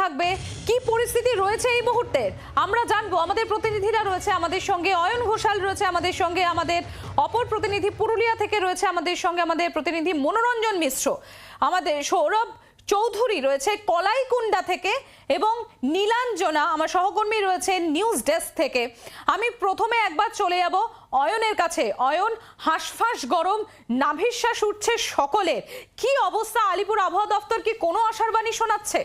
থাকবে? কি পরিস্থিতি রয়েছে এই মুহূর্তে? আমরা জানব, আমাদের প্রতিনিধিরা রয়েছে আমাদের সঙ্গে, অয়ন ঘোষাল রয়েছে আমাদের সঙ্গে, আমাদের অপর প্রতিনিধি পুরুলিয়া থেকে রয়েছে আমাদের সঙ্গে আমাদের প্রতিনিধি মনোরঞ্জন মিশ্র। আমাদের সৌরভ চৌধুরী রয়েছে কলাইকুণ্ডা থেকে এবং নীলাঞ্জনা, আমার সহকর্মী রয়েছে নিউজ ডেস্ক থেকে। আমি প্রথমে একবার চলে যাব অয়নের কাছে। অয়ন, হাঁসফাঁস গরম, নাভিশ্বাস উঠছে সকলের। কি অবস্থা? আলিপুর আবহাওয়া দপ্তর কি কোনো আশার বাণী শোনাচ্ছে?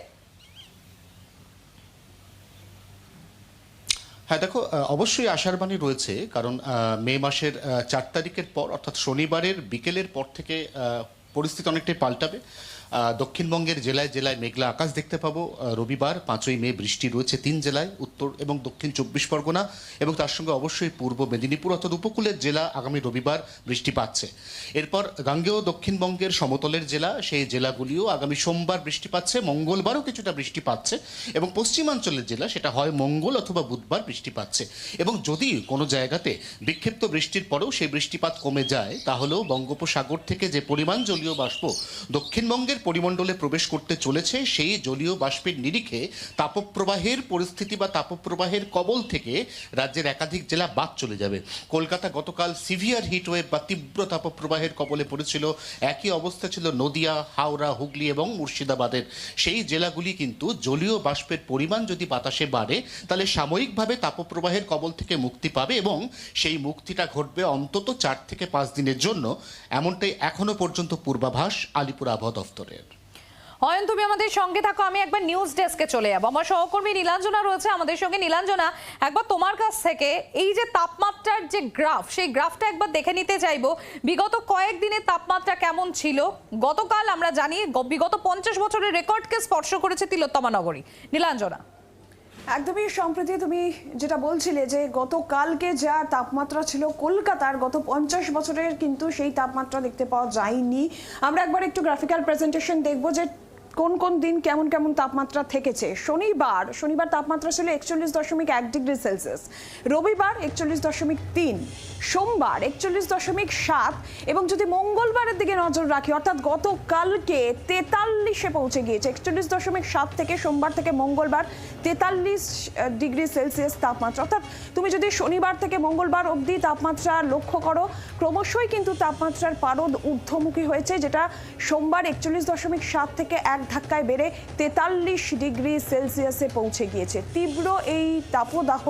হ্যাঁ দেখো অবশ্যই আশার বাণী রয়েছে, কারণ মে মাসের চার তারিখের পর, অর্থাৎ শনিবারের বিকেলের পর থেকে পরিস্থিতি অনেকটাই পাল্টাবে। দক্ষিণবঙ্গের জেলায় জেলায় মেঘলা আকাশ দেখতে পাবো। রবিবার পাঁচই মে বৃষ্টি রয়েছে তিন জেলায়, উত্তর এবং দক্ষিণ চব্বিশ পরগনা এবং তার সঙ্গে অবশ্যই পূর্ব মেদিনীপুর অর্থাৎ উপকূলের জেলা আগামী রবিবার বৃষ্টি পাচ্ছে। এরপর গাঙ্গেয় দক্ষিণবঙ্গের সমতলের জেলা, সেই জেলাগুলিও আগামী সোমবার বৃষ্টি পাচ্ছে, মঙ্গলবারও কিছুটা বৃষ্টি পাচ্ছে এবং পশ্চিমাঞ্চলের জেলা, সেটা হয় মঙ্গল অথবা বুধবার বৃষ্টি পাচ্ছে। এবং যদি কোনো জায়গাতে বিক্ষিপ্ত বৃষ্টির পরেও সেই বৃষ্টিপাত কমে যায়, তাহলেও বঙ্গোপসাগর থেকে যে পরিমাণ জলীয় বাষ্প দক্ষিণবঙ্গের পরিমণ্ডলে প্রবেশ করতে চলেছে, সেই জলীয় বাষ্পের নিরিখে তাপপ্রবাহের পরিস্থিতি বা তাপপ্রবাহের কবল থেকে রাজ্যের একাধিক জেলা বাদ চলে যাবে। কলকাতা গতকাল সিভিয়ার হিটওয়েভ বা তীব্র তাপপ্রবাহের কবলে পড়েছিল। একই অবস্থা ছিল নদিয়া, হাওড়া, হুগলি এবং মুর্শিদাবাদের। সেই জেলাগুলি কিন্তু জলীয় বাষ্পের পরিমাণ যদি বাতাসে বাড়ে, তাহলে সাময়িকভাবে তাপপ্রবাহের কবল থেকে মুক্তি পাবে এবং সেই মুক্তিটা ঘটবে অন্তত চার থেকে পাঁচ দিনের জন্য। এমনটাই এখনও পর্যন্ত পূর্বাভাস আলিপুর আবহাওয়া দফতরের অয়ন তুমি আমাদের সঙ্গে থাকো, আমি একবার নিউজ ডেস্কে চলে যাব। আমার সহকর্মী নীলাঞ্জনা রয়েছে আমাদের সঙ্গে। নীলাঞ্জনা, একবার তোমার কাছ থেকে এই যে তাপমাত্রার যে গ্রাফ সেই গ্রাফটা একবার দেখে নিতে চাইব। বিগত কয়েকদিনের তাপমাত্রা কেমন ছিল? গতকাল আমরা জানি বিগত পঞ্চাশ বছরের রেকর্ডকে স্পর্শ করেছে তিলোত্তমা নগরী। নীলাঞ্জনা। একদমই সম্প্রতি তুমি যেটা বলছিলে যে গতকালকে যা তাপমাত্রা ছিল কলকাতার গত পঞ্চাশ বছরের কিন্তু সেই তাপমাত্রা দেখতে পাওয়া যায়নি। আমরা একবার একটু গ্রাফিক্যাল প্রেজেন্টেশন দেখব যে কোন কোন দিন কেমন কেমন তাপমাত্রা থেকেছে? শনিবার শনিবার তাপমাত্রা ছিল একচল্লিশ দশমিক এক ডিগ্রি সেলসিয়াস। রবিবার একচল্লিশ দশমিক তিন, সোমবার একচল্লিশ দশমিক সাত এবং যদি মঙ্গলবারের দিকে নজর রাখি, অর্থাৎ গতকালকে তেতাল্লিশে পৌঁছে গিয়েছে। একচল্লিশ দশমিক সাত থেকে সোমবার থেকে মঙ্গলবার তেতাল্লিশ ডিগ্রি সেলসিয়াস তাপমাত্রা। অর্থাৎ তুমি যদি শনিবার থেকে মঙ্গলবার অবধি তাপমাত্রা লক্ষ্য করো, ক্রমশই কিন্তু তাপমাত্রার পারদ ঊর্ধ্বমুখী হয়েছে, যেটা সোমবার একচল্লিশ দশমিক সাত থেকে এক ধাক্কায় বেড়ে তেতাল্লিশ ডিগ্রি সেলসিয়াসে পৌঁছে গিয়েছে। তীব্র এই তাপদাহ,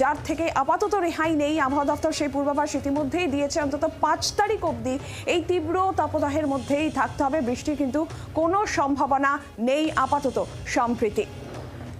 যার থেকে আপাতত রেহাই নেই। আবহাওয়া দপ্তর সেই পূর্বাভাস ইতিমধ্যেই দিয়েছে। অন্তত পাঁচ তারিখ অবধি এই তীব্র তাপদাহের মধ্যেই থাকতে হবে। বৃষ্টির কিন্তু কোনো সম্ভাবনা নেই আপাতত, সম্প্রীতি।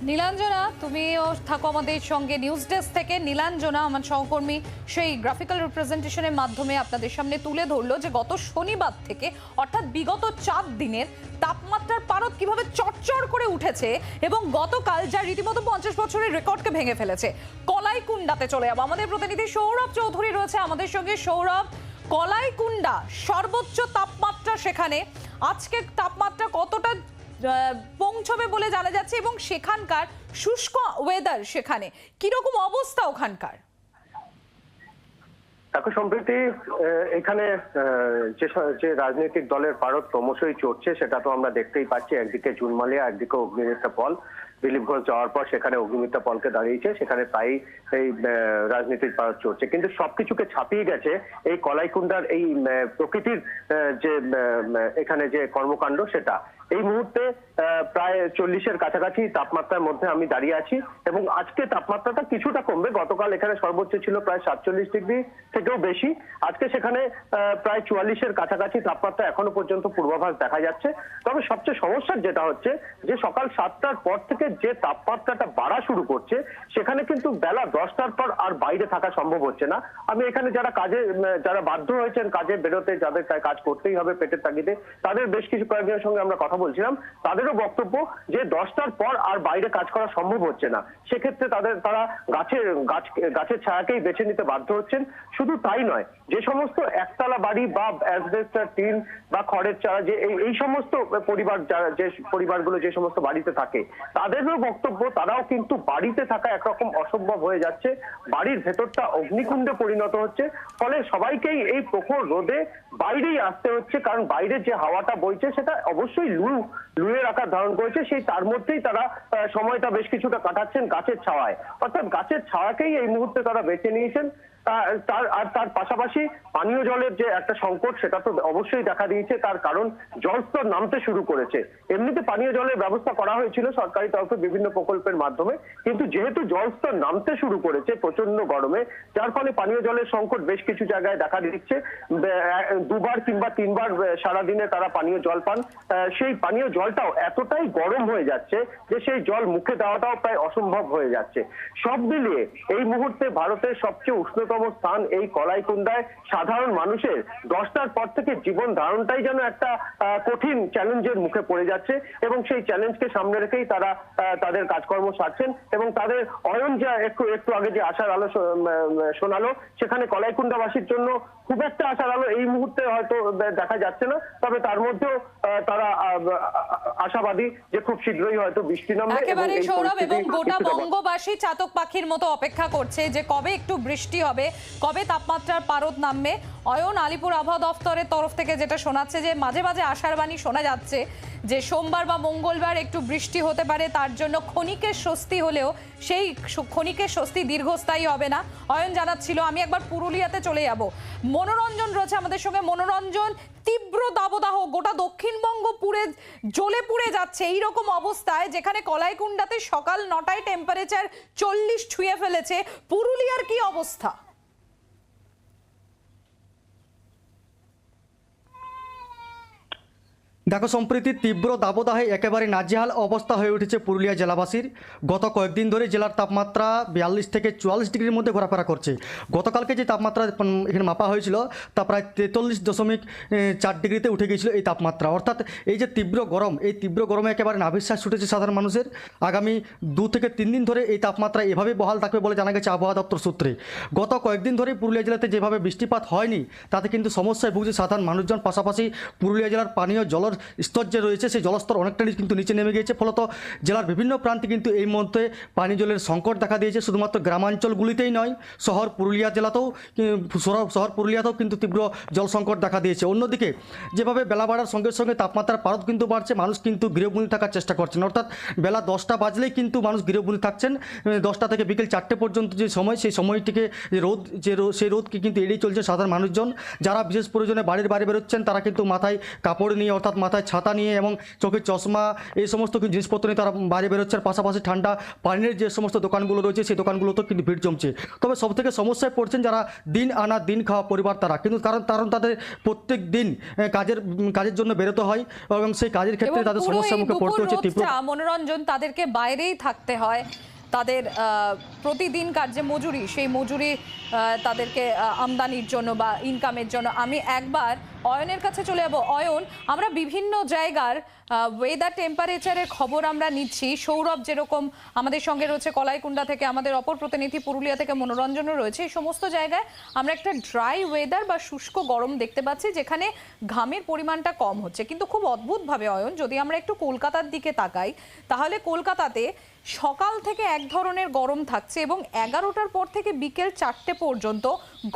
নীলাঞ্জনা, তুমিও থাকো আমাদের সঙ্গে নিউজ ডেস্ক থেকে। নীলাঞ্জনা, আমার সহকর্মী, সেই গ্রাফিক্যাল রিপ্রেজেন্টেশনের মাধ্যমে আপনাদের সামনে তুলে ধরলো যে গত শনিবার থেকে, অর্থাৎ বিগত চার দিনের, তাপমাত্রার পারদ কীভাবে চটচড় করে উঠেছে এবং গতকাল যা রীতিমতো পঞ্চাশ বছরের রেকর্ডকে ভেঙে ফেলেছে কলাইকুণ্ডাতে চলে যাব। আমাদের প্রতিনিধি সৌরভ চৌধুরী রয়েছে আমাদের সঙ্গে। সৌরভ কলাইকুণ্ডা সর্বোচ্চ তাপমাত্রা সেখানে, আজকের তাপমাত্রা কতটা পৌঁছবে বলে জানা যাচ্ছে এবং সেখানকার শুষ্ক ওয়েদার সেখানে। কীরকম অবস্থা ওখানকার? দেখো সম্প্রতি এখানে যে রাজনৈতিক দলের পারদ ক্রমশই চড়ছে সেটা তো আমরা দেখতেই পাচ্ছি। একদিকে জুনমালিয়া একদিকে অগ্নিমিত্রা পল। দিলীপগঞ্জ যাওয়ার পর সেখানে অগ্নিমিত্রা পলকে দাঁড়িয়েছে। সেখানে প্রায়ই এই আহ, রাজনীতির পারদ চড়ছে। কিন্তু সবকিছুকে ছাপিয়ে গেছে এই কলাইকুণ্ডার এই প্রকৃতির যে এখানে যে কর্মকাণ্ড সেটা। এই মুহূর্তে প্রায় চল্লিশের কাছাকাছি তাপমাত্রার মধ্যে আমি দাঁড়িয়ে আছি এবং আজকে তাপমাত্রাটা কিছুটা কমবে। গতকাল এখানে সর্বোচ্চ ছিল প্রায় সাতচল্লিশ ডিগ্রি থেকেও বেশি। আজকে সেখানে প্রায় চুয়াল্লিশের কাছাকাছি তাপমাত্রা এখনও পর্যন্ত পূর্বাভাস দেখা যাচ্ছে। তবে সবচেয়ে সমস্যার যেটা হচ্ছে যে সকাল সাতটার পর থেকে যে তাপমাত্রাটা বাড়া শুরু করছে, সেখানে কিন্তু বেলা দশটার পর আর বাইরে থাকা সম্ভব হচ্ছে না। আমি এখানে যারা কাজে যারা বাধ্য হয়েছেন কাজে বেরোতে, যাদের কাজ করতেই হবে পেটের তাগিদে, তাদের বেশ কিছু কয়েকজনের সঙ্গে আমরা কথা বলছিলাম, তাদেরও বক্তব্য যে দশটার পর আর বাইরে কাজ করা সম্ভব হচ্ছে না। সেক্ষেত্রে তাদের, তারা গাছের, গাছ, গাছের ছায়াকেই বেছে নিতে বাধ্য হচ্ছেন। শুধু তাই নয়, যে সমস্ত একতলা বাড়ি বা অ্যাসবেস্টার টিন বা খড়ের চারা, যে এই সমস্ত পরিবার যারা যে পরিবারগুলো যে সমস্ত বাড়িতে থাকে, তাদেরও বক্তব্য, তারাও কিন্তু বাড়িতে থাকা একরকম অসম্ভব হয়ে যাচ্ছে। বাড়ির ভেতরটা অগ্নিকুণ্ডে পরিণত হচ্ছে। ফলে সবাইকেই এই প্রখর রোদে বাইরেই আসতে হচ্ছে, কারণ বাইরে যে হাওয়াটা বইছে, সেটা অবশ্যই লু লুয়ের আকার ধারণ করেছে, সেই তার মধ্যেই তারা সময়টা বেশ কিছুটা কাটাচ্ছেন গাছের ছাওয়ায়। অর্থাৎ গাছের ছাওয়াকেই এই মুহূর্তে তারা বেছে নিয়েছেন। তার, আর তার পাশাপাশি পানীয় জলের যে একটা সংকট সেটা তো অবশ্যই দেখা দিয়েছে, তার কারণ জলস্তর নামতে শুরু করেছে। এমনিতে পানীয় জলের ব্যবস্থা করা হয়েছিল সরকারি তরফে বিভিন্ন প্রকল্পের মাধ্যমে, কিন্তু যেহেতু জলস্তর নামতে শুরু করেছে প্রচণ্ড গরমে, যার ফলে পানীয় জলের সংকট বেশ কিছু জায়গায় দেখা দিচ্ছে। দুবার কিংবা তিনবার সারাদিনে তারা পানীয় জল পান। সেই পানীয় জলটাও এতটাই গরম হয়ে যাচ্ছে যে সেই জল মুখে দেওয়াটাও প্রায় অসম্ভব হয়ে যাচ্ছে। সব মিলিয়ে এই মুহূর্তে ভারতের সবচেয়ে উষ্ণতম স্থান এই কলাইকুন্ডায় সাধারণ মানুষের দশটার পর থেকে জীবন ধারণটাই যেন একটা কঠিন চ্যালেঞ্জের মুখে পড়ে যাচ্ছে এবং সেই চ্যালেঞ্জকে সামনে রেখেই তারা তাদের কাজকর্ম সারছেন এবং তাদের অয়ন যা একটু একটু আগে যে আশার আলো শোনালো সেখানে কলাইকুন্ডাবাসীর জন্য খুব একটা আশার আলো এই মুহূর্তে হয়তো দেখা যাচ্ছে না। তবে তার মধ্যেও তারা আশাবাদী যে খুব শীঘ্রই হয়তো বৃষ্টি নামবে একেবারে সৌরভ এবং গোটা বঙ্গবাসী চাতক পাখির মতো অপেক্ষা করছে যে কবে একটু বৃষ্টি হবে। কবে তাপমাত্রার পারদ নামবে? অয়ন আলিপুর আবহাওয়া দফতরের তরফ থেকে যেটা শোনাচ্ছে যে, মাঝে মাঝে আশার বাণী শোনা যাচ্ছে যে, সোমবার বা মঙ্গলবার একটু বৃষ্টি হতে পারে, তার জন্য ক্ষণিকের স্বস্তি হলেও সেই ক্ষণিকের স্বস্তি দীর্ঘস্থায়ী হবে না। অয়ন জানাচ্ছিল, আমি একবার পুরুলিয়াতে চলে যাব। মনোরঞ্জন রয়েছে আমাদের সঙ্গে। মনোরঞ্জন, তীব্র দাবদাহ, গোটা দক্ষিণবঙ্গ পুড়ে জ্বলে পুড়ে যাচ্ছে। এই রকম অবস্থায় যেখানে কলাইকুণ্ডাতে সকাল নটায় টেম্পারেচার চল্লিশ ছুঁয়ে ফেলেছে, পুরুলিয়ার কি অবস্থা? দেখো, সম্প্রতি তীব্র দাবদাহে একেবারে নাজেহাল অবস্থা হয়ে উঠেছে পুরুলিয়া জেলাবাসীর। গত কয়েকদিন ধরে জেলার তাপমাত্রা বিয়াল্লিশ থেকে চুয়াল্লিশ ডিগ্রির মধ্যে ঘোরাফেরা করছে। গতকালকে যে তাপমাত্রা এখানে মাপা হয়েছিল, তা প্রায় তেতাল্লিশ দশমিক চার ডিগ্রিতে উঠে গিয়েছিল এই তাপমাত্রা। অর্থাৎ এই যে তীব্র গরম, এই তীব্র গরমে একেবারে নাভিশ্বাস ছুটেছে সাধারণ মানুষের। আগামী দু থেকে তিন দিন ধরে এই তাপমাত্রা এভাবে বহাল থাকবে বলে জানা গেছে আবহাওয়া দপ্তর সূত্রে। গত কয়েকদিন ধরে পুরুলিয়া জেলাতে যেভাবে বৃষ্টিপাত হয়নি, তাতে কিন্তু সমস্যায় ভুগছে সাধারণ মানুষজন। পাশাপাশি পুরুলিয়া জেলার পানীয় জলের স্তর যে রয়েছে, সেই জলস্তর অনেকটাই কিন্তু নিচে নেমে গিয়েছে। ফলত জেলার বিভিন্ন প্রান্তে কিন্তু এই মুহূর্তে পানি জলের সংকট দেখা দিয়েছে। শুধুমাত্র গ্রামাঞ্চলগুলিতেই নয়, শহর পুরুলিয়া জেলাতেও শহর পুরুলিয়াতেও কিন্তু তীব্র জল সংকট দেখা দিয়েছে। অন্যদিকে, যেভাবে বেলা বাড়ার সঙ্গে সঙ্গে তাপমাত্রার পারদ কিন্তু বাড়ছে, মানুষ কিন্তু গৃহবন্দী থাকার চেষ্টা করছেন। অর্থাৎ বেলা দশটা বাজলেই কিন্তু মানুষ গৃহবন্দী থাকছেন। দশটা থেকে বিকেল চারটে পর্যন্ত যে সময়, সেই সময়টিকে যে রোদ, যে সেই রোদকে কিন্তু এড়িয়ে চলছে সাধারণ মানুষজন। যারা বিশেষ প্রয়োজনে বাড়ির বাইরে বেরোচ্ছেন, তারা কিন্তু মাথায় কাপড় নিয়ে, অর্থাৎ মাথায় ছাতা নিয়ে এবং চোখের চশমা এই সমস্ত কিছু জিনিসপত্র নিয়ে তারা বাইরে বেরোচ্ছেন পাশাপাশি ঠান্ডা পানির যে সমস্ত দোকানগুলো রয়েছে সেই দোকানগুলোতেও কিন্তু ভিড় জমছে। তবে সবথেকে সমস্যায় পড়ছেন যারা দিন আনা দিন খাওয়া পরিবার তারা। কিন্তু কারণ কারণ তাদের প্রত্যেক দিন কাজের কাজের জন্য বেরোতে হয় এবং সেই কাজের ক্ষেত্রে তাদের সমস্যার মুখে পড়তে হচ্ছে তীব্র মনোরঞ্জন তাদেরকে বাইরেই থাকতে হয়। তাদের প্রতিদিনকার যে মজুরি সেই মজুরি তাদেরকে আমদানির জন্য বা ইনকামের জন্য। আমি একবার অয়নের কাছে চলে যাব। অয়ন, আমরা বিভিন্ন জায়গার ওয়েদার টেম্পারেচারের খবর আমরা নিচ্ছি। সৌরভ যেরকম আমাদের সঙ্গে রয়েছে কলাইকুণ্ডা থেকে আমাদের অপর প্রতিনিধি পুরুলিয়া থেকে মনোরঞ্জনও রয়েছে। এই সমস্ত জায়গায় আমরা একটা ড্রাই ওয়েদার বা শুষ্ক গরম দেখতে পাচ্ছি, যেখানে ঘামের পরিমাণটা কম হচ্ছে। কিন্তু খুব অদ্ভুতভাবে, অয়ন, যদি আমরা একটু কলকাতার দিকে তাকাই, তাহলে কলকাতাতে সকাল থেকে এক ধরনের গরম থাকছে এবং এগারোটার পর থেকে বিকেল চারটে পর্যন্ত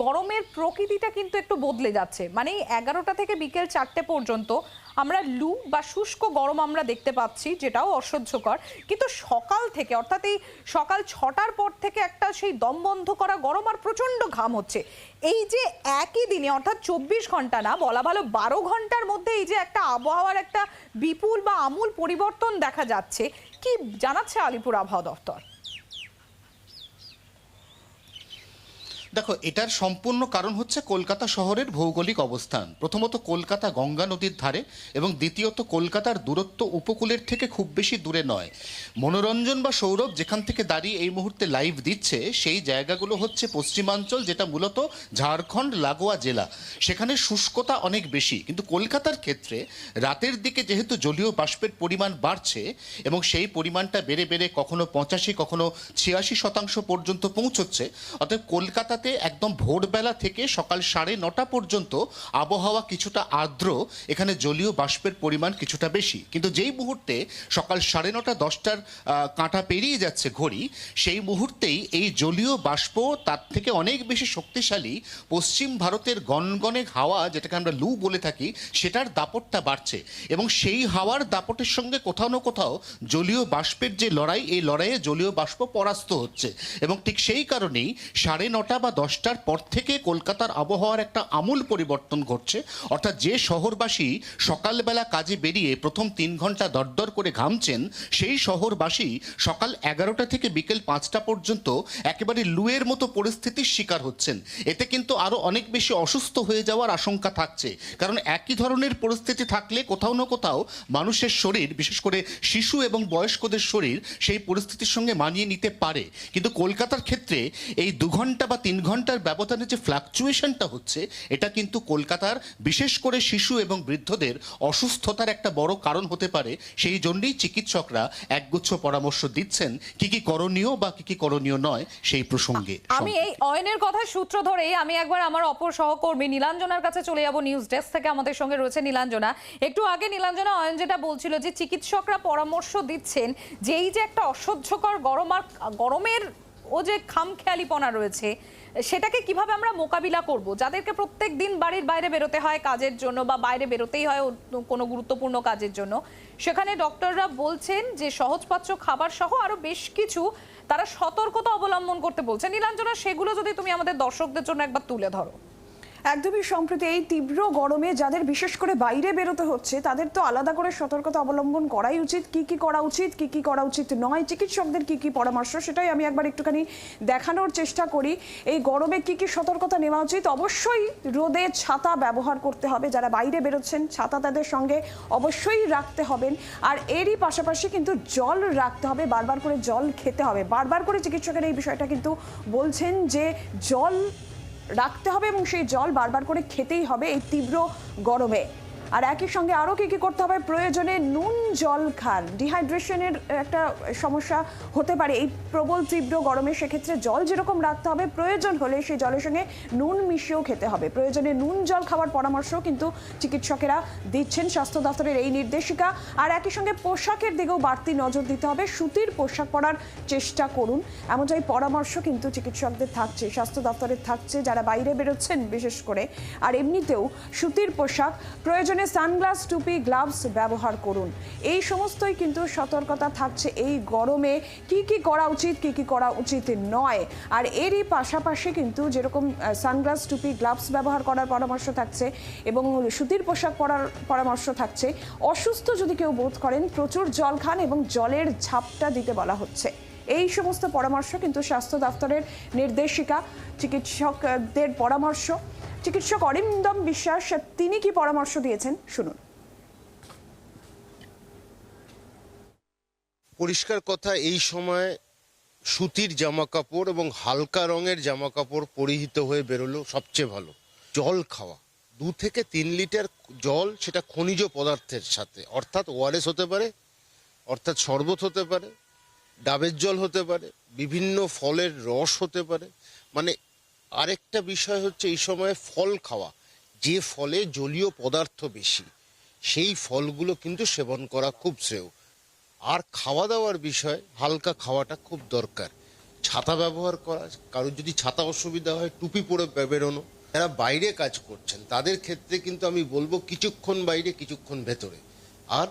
গরমের প্রকৃতিটা কিন্তু একটু বদলে যাচ্ছে। মানে এই এগারোটা থেকে বিকেল চারটে পর্যন্ত আমরা লু বা শুষ্ক গরম আমরা দেখতে পাচ্ছি, যেটাও অসহ্যকর। কিন্তু সকাল থেকে, অর্থাৎ এই সকাল ছটার পর থেকে একটা সেই দম বন্ধ করা গরম আর প্রচণ্ড ঘাম হচ্ছে। এই যে একই দিনে, অর্থাৎ চব্বিশ ঘণ্টা না, বলা ভালো বারো ঘণ্টার মধ্যে এই যে একটা আবহাওয়ার একটা বিপুল বা আমূল পরিবর্তন দেখা যাচ্ছে। কি জানাচ্ছে আলিপুর আবহাওয়া দফতর দেখো, এটার সম্পূর্ণ কারণ হচ্ছে কলকাতা শহরের ভৌগোলিক অবস্থান। প্রথমত কলকাতা গঙ্গা নদীর ধারে এবং দ্বিতীয়ত কলকাতার দূরত্ব উপকূলের থেকে খুব বেশি দূরে নয়। মনোরঞ্জন বা সৌরভ যেখান থেকে দাঁড়িয়ে এই মুহূর্তে লাইভ দিচ্ছে, সেই জায়গাগুলো হচ্ছে পশ্চিমাঞ্চল, যেটা মূলত ঝাড়খণ্ড, লাগোয়া জেলা। সেখানে শুষ্কতা অনেক বেশি। কিন্তু কলকাতার ক্ষেত্রে রাতের দিকে যেহেতু জলীয় বাষ্পের পরিমাণ বাড়ছে এবং সেই পরিমাণটা বেড়ে বেড়ে কখনো পঁচাশি, কখনো ছিয়াশি শতাংশ পর্যন্ত পৌঁছচ্ছে, অতএব কলকাতাতে কলকাতাতে একদম ভোরবেলা থেকে সকাল সাড়ে নটা পর্যন্ত আবহাওয়া কিছুটা আর্দ্র, এখানে জলীয় বাষ্পের পরিমাণ কিছুটা বেশি। কিন্তু যেই মুহূর্তে সকাল সাড়ে নটা দশটার কাঁটা পেরিয়ে যাচ্ছে ঘড়ি, সেই মুহূর্তেই এই জলীয় বাষ্প তার থেকে অনেক বেশি শক্তিশালী পশ্চিম ভারতের গনগনে হাওয়া, যেটাকে আমরা লু বলে থাকি, সেটার দাপটটা বাড়ছে। এবং সেই হাওয়ার দাপটের সঙ্গে কোথাও না কোথাও জলীয় বাষ্পের যে লড়াই, এই লড়াইয়ে জলীয় বাষ্প পরাস্ত হচ্ছে। এবং ঠিক সেই কারণেই সাড়ে নটা বা দশটার পর থেকে কলকাতার আবহাওয়ার একটা আমূল পরিবর্তন ঘটছে। অর্থাৎ যে শহরবাসী সকালবেলা কাজে বেরিয়ে প্রথম তিন ঘণ্টা দরদর করে ঘামছেন, সেই শহরবাসী সকাল এগারোটা থেকে বিকেল পাঁচটা পর্যন্ত একেবারে লুয়ের মতো পরিস্থিতির শিকার হচ্ছেন। এতে কিন্তু আরও অনেক বেশি অসুস্থ হয়ে যাওয়ার আশঙ্কা থাকছে। কারণ একই ধরনের পরিস্থিতি থাকলে কোথাও না কোথাও মানুষের শরীর, বিশেষ করে শিশু এবং বয়স্কদের শরীর, সেই পরিস্থিতির সঙ্গে মানিয়ে নিতে পারে। কিন্তু কলকাতার ক্ষেত্রে এই দু ঘণ্টা বা তিন ঘণ্টার ব্যবধানে যে ফ্লাকচুয়েশনটা হচ্ছে এটা কিন্তু কলকাতার বিশেষ করে শিশু এবং বৃদ্ধদের অসুস্থতার একটা বড় কারণ হতে পারে। সেই জন্যই চিকিৎসকরা একগুচ্ছ পরামর্শ দিচ্ছেন কি কি করণীয় বা কি কি করণীয় নয় সেই প্রসঙ্গে আমি এই অয়নের কথা সূত্র ধরেই আমি একবার আমার অপর সহকর্মী নীলাঞ্জনার কাছে চলে যাব নিউজ ডেস্ক থেকে। আমাদের সঙ্গে রয়েছে নীলাঞ্জনা। একটু আগে নীলাঞ্জনা অয়ন যেটা বলছিল যে চিকিৎসকরা পরামর্শ দিচ্ছেন যে এই যে একটা অসহ্যকর গরম আর গরমের ও যে খামখেয়ালিপনা রয়েছে সেটাকে কীভাবে আমরা মোকাবিলা করব? যাদেরকে প্রত্যেক দিন বাড়ির বাইরে বেরোতে হয় কাজের জন্য বা বাইরে বেরোতেই হয় কোনো গুরুত্বপূর্ণ কাজের জন্য, সেখানে ডক্টররা বলছেন যে সহজপাচ্য খাবার সহ আরও বেশ কিছু তারা সতর্কতা অবলম্বন করতে বলছেন। নীলাঞ্জনা, সেগুলো যদি তুমি আমাদের দর্শকদের জন্য একবার তুলে ধরো। একদমই সম্প্রতি এই তীব্র গরমে যাদের বিশেষ করে বাইরে বেরোতে হচ্ছে, তাদের তো আলাদা করে সতর্কতা অবলম্বন করাই উচিত। কি কি করা উচিত, কি কি করা উচিত নয়, চিকিৎসকদের কি কি পরামর্শ সেটাই আমি একবার একটুখানি দেখানোর চেষ্টা করি। এই গরমে কি কি সতর্কতা নেওয়া উচিত? অবশ্যই রোদে ছাতা ব্যবহার করতে হবে। যারা বাইরে বেরোচ্ছেন, ছাতা তাদের সঙ্গে অবশ্যই রাখতে হবেন। আর এরই পাশাপাশি কিন্তু জল রাখতে হবে, বারবার করে জল খেতে হবে। বারবার করে চিকিৎসকের এই বিষয়টা কিন্তু বলছেন যে জল রাখতে হবে এবং সেই জল বারবার করে খেতেই হবে এই তীব্র গরমে। আর একই সঙ্গে আরও কী কী করতে হবে প্রয়োজনে নুন, জল খান ডিহাইড্রেশনের একটা সমস্যা হতে পারে। এই প্রবল তীব্র গরমে সেক্ষেত্রে জল যেরকম রাখতে হবে, প্রয়োজন হলে সেই জলের সঙ্গে নুন মিশিয়েও খেতে হবে। প্রয়োজনে নুন, জল খাওয়ার পরামর্শ কিন্তু চিকিৎসকেরা দিচ্ছেন স্বাস্থ্য দপ্তরের এই নির্দেশিকা। আর একই সঙ্গে পোশাকের দিকেও বাড়তি নজর দিতে হবে। সুতির পোশাক পরার চেষ্টা করুন। এমনটাই পরামর্শ কিন্তু চিকিৎসকদের থাকছে, স্বাস্থ্য দপ্তরের থাকছে যারা বাইরে বেরোচ্ছেন বিশেষ করে। আর এমনিতেও সুতির পোশাক প্রয়োজনে সানগ্লাস, টুপি, গ্লাভস ব্যবহার করুন। এই সমস্তই কিন্তু সতর্কতা থাকছে এই গরমে। কি কি করা উচিত, কি কি করা উচিত নয়। আর এরই পাশাপাশি কিন্তু যেরকম সানগ্লাস, টুপি, গ্লাভস ব্যবহার করার পরামর্শ থাকছে এবং সুতির পোশাক পরার পরামর্শ থাকছে, অসুস্থ যদি কেউ বোধ করেন, প্রচুর জল খান এবং জলের ঝাপটা দিতে বলা হচ্ছে। এই সমস্ত পরামর্শ কিন্তু স্বাস্থ্য দপ্তরের নির্দেশিকা, চিকিৎসকদের পরামর্শ চিকিৎসক অরিন্দম বিশ্বাস, তিনি কি পরামর্শ দিয়েছেন? শুনুন। পরিষ্কার কথা, এই সময় সুতির জামা কাপড় এবং হালকা রঙের জামা কাপড় পরিহিত হয়ে বেরোলো সবচেয়ে ভালো। জল খাওয়া। দু থেকে তিন লিটার জল সেটা খনিজ পদার্থের সাথে। অর্থাৎ ওআরএস হতে পারে, অর্থাৎ শরবত হতে পারে, ডাবের জল হতে পারে, বিভিন্ন ফলের রস হতে পারে। মানে আরেকটা বিষয় হচ্ছে এই সময় ফল খাওয়া। যে ফলে জলীয় পদার্থ বেশি, সেই ফলগুলো কিন্তু সেবন করা খুব শ্রেয়। আর খাওয়া দাওয়ার বিষয়, হালকা খাওয়াটা খুব দরকার। ছাতা ব্যবহার করা, কারোর যদি ছাতা অসুবিধা হয়, টুপি পরে বেরোনো। যারা বাইরে কাজ করছেন, তাদের ক্ষেত্রে কিন্তু আমি বলব কিছুক্ষণ বাইরে, কিছুক্ষণ ভেতরে। আর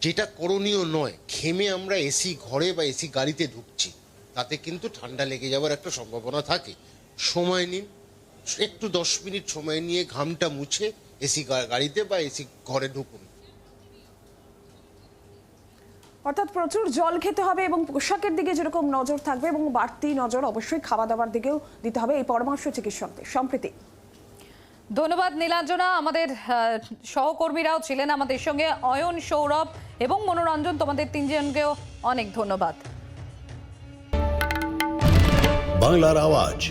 যেটা করণীয় নয়, ঘেমে আমরা এসি ঘরে বা এসি গাড়িতে ঢুকছি, তাতে কিন্তু ঠান্ডা লেগে যাওয়ার একটা সম্ভাবনা থাকে। সময় নিন। একটু দশ মিনিট সময় নিয়ে ঘামটা মুছে এসি গাড়িতে বা এসি ঘরে ঢুকুন। অর্থাৎ প্রচুর জল খেতে হবে এবং পোশাকের দিকে যেরকম নজর থাকবে এবং বাড়তি নজর অবশ্যই খাওয়া দাওয়ার দিকেও দিতে হবে এই পরামর্শ চিকিৎসকদের। সম্প্রীতি। ধন্যবাদ নীলাঞ্জনা। আমাদের আহ, সহকর্মীরাও ছিলেন আমাদের সঙ্গে। অয়ন সৌরভ এবং মনোরঞ্জন তোমাদের তিনজনকেও অনেক ধন্যবাদ। বাংলার আওয়াজ।